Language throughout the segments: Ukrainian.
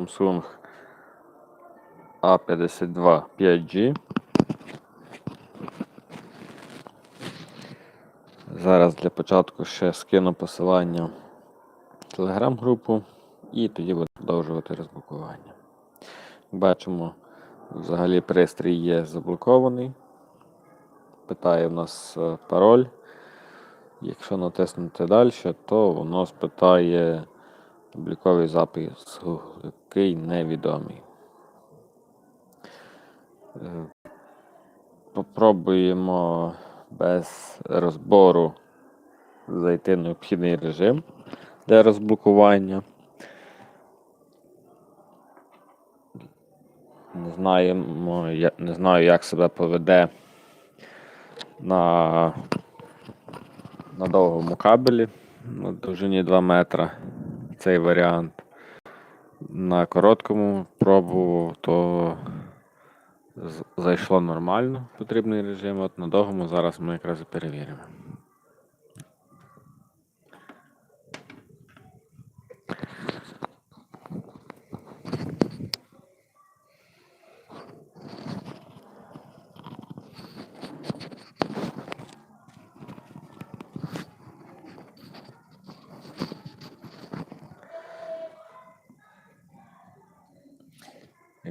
Samsung A52 5G. Зараз для початку ще скину посилання в телеграм-групу і тоді буду продовжувати розблокування. Бачимо, взагалі пристрій є заблокований. Питає в нас е, пароль. Якщо натиснути далі, то воно спитає обліковий запис, який невідомий. Е, Попробуємо без розбору зайти в необхідний режим для розблокування. Не знаємо, я не знаю, як себе поведе на, на довгому кабелі на довжині 2 метра цей варіант. На короткому пробував, то зайшло нормально потрібний режим. От на довгому зараз ми якраз і перевіримо.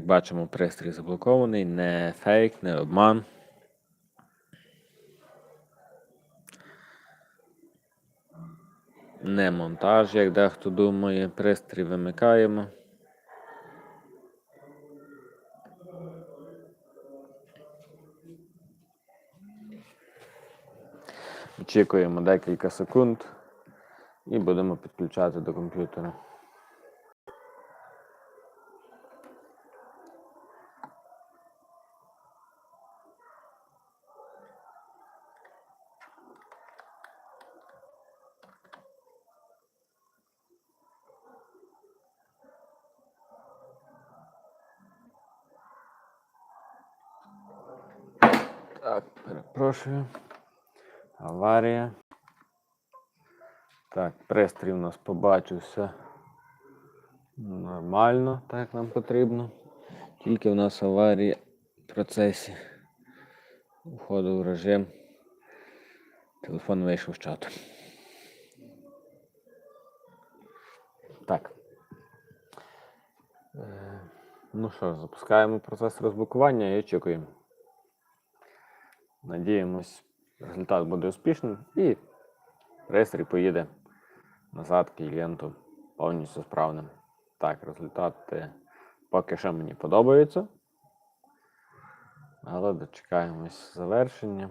Бачимо, пристрій заблокований, не фейк, не обман. Не монтаж, як дехто думає. Пристрій вимикаємо. Очікуємо декілька секунд і будемо підключати до комп'ютера. Так, перепрошую. Аварія. Так, пристрій у нас побачився нормально, так як нам потрібно. Тільки у нас аварія в процесі входу в режим. Телефон вийшов з чату. Так. Е, Ну що запускаємо процес розблокування і очікуємо. Надіємось, результат буде успішним і реєстр поїде назад клієнту повністю справним. Так, результати поки що мені подобаються. Але дочекаємось завершення.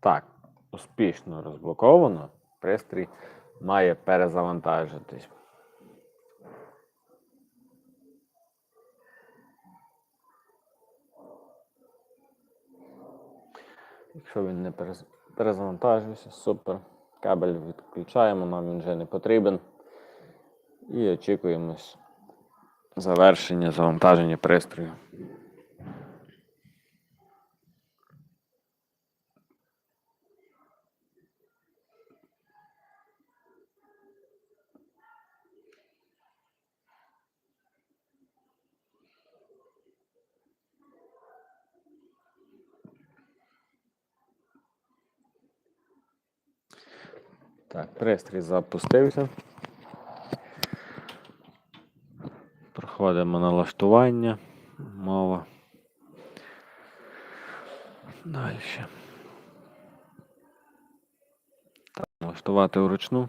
Так, успішно розблоковано. Пристрій має перезавантажитись. Якщо він не перез- перезавантажився, супер. Кабель відключаємо, нам він вже не потрібен. І очікуємо с- завершення завантаження пристрою. Так, пристрій запустився. Проходимо налаштування. Мова. Далі. Так, налаштувати вручну.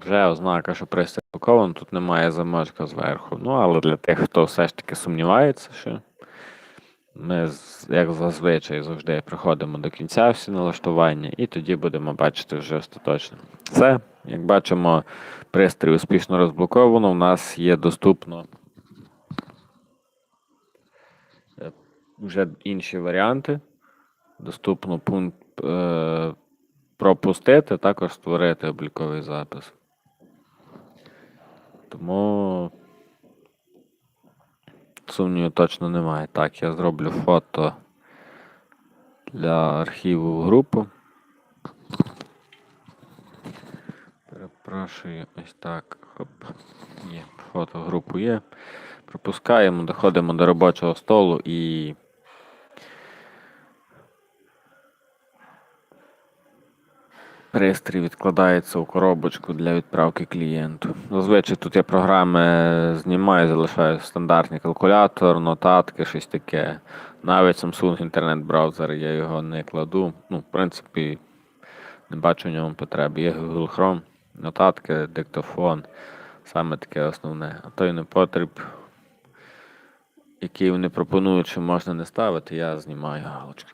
Вже ознака, що пристрій упакований, тут немає замочка зверху. Ну, але для тих, хто все ж таки сумнівається, що ми, як зазвичай, завжди приходимо до кінця всі налаштування, і тоді будемо бачити вже остаточно. Все, як бачимо, пристрій успішно розблоковано. У нас є доступно е, вже інші варіанти. Доступно пункт е, пропустити, також створити обліковий запис. Тому сумніву точно немає. Так, я зроблю фото для архіву в групу. Перепрошую, ось так. Хоп. Є, фото в групу є. Пропускаємо, доходимо до робочого столу і. Пристрій відкладається у коробочку для відправки клієнту. Зазвичай тут я програми знімаю, залишаю стандартний калькулятор, нотатки, щось таке. Навіть Samsung інтернет-браузер я його не кладу. Ну, в принципі, не бачу в ньому потреби. Є Google Chrome, нотатки, диктофон. Саме таке основне. А той непотріб, який вони пропонують, що можна не ставити, я знімаю галочки.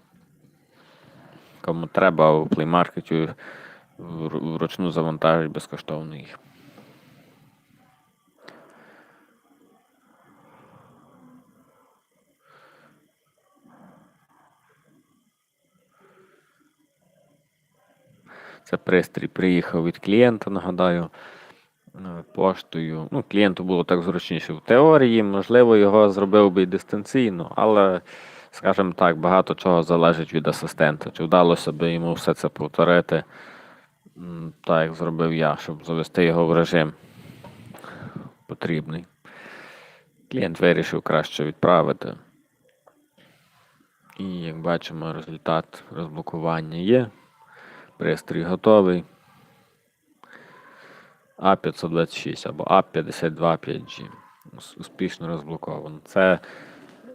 Кому треба у вру- вручну завантажить безкоштовно їх. Це пристрій приїхав від клієнта, нагадаю, е, поштою. Ну, клієнту було так зручніше в теорії, можливо, його зробив би і дистанційно, але, скажімо так, багато чого залежить від асистента. Чи вдалося би йому все це повторити, так як зробив я, щоб завести його в режим потрібний. Клієнт вирішив краще відправити. І як бачимо, результат розблокування є. Пристрій готовий. А526 або А52 5G. Успішно розблоковано. Це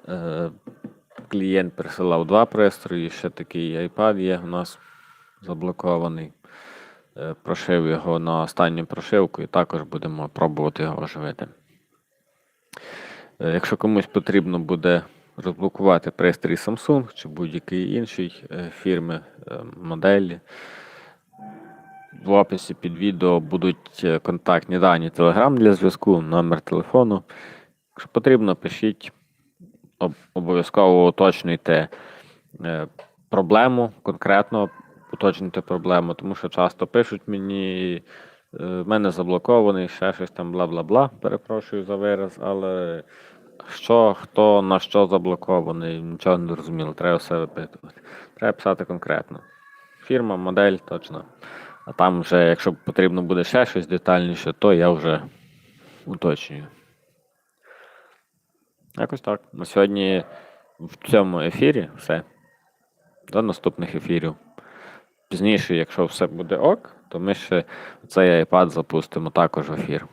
е, клієнт присилав два пристрої, ще такий iPad є у нас заблокований. Е, прошив його на останню прошивку і також будемо пробувати його оживити. Е, Якщо комусь потрібно буде розблокувати пристрій Samsung чи будь-який інший е, фірми, моделі, в описі під відео будуть контактні дані Telegram для зв'язку, номер телефону. Якщо потрібно, пишіть, обов'язково уточнюйте е, проблему, конкретно уточнюйте проблему, тому що часто пишуть мені, е, в мене заблокований, ще щось там бла-бла-бла. Перепрошую за вираз, але що, хто, на що заблокований, нічого не зрозуміло, треба все випитувати. Треба писати конкретно. Фірма, модель, точно. А там вже, якщо потрібно буде ще щось детальніше, то я вже уточнюю. Якось так. На сьогодні в цьому ефірі все. До наступних ефірів. Пізніше, якщо все буде ок, то ми ще цей iPad запустимо також в ефір.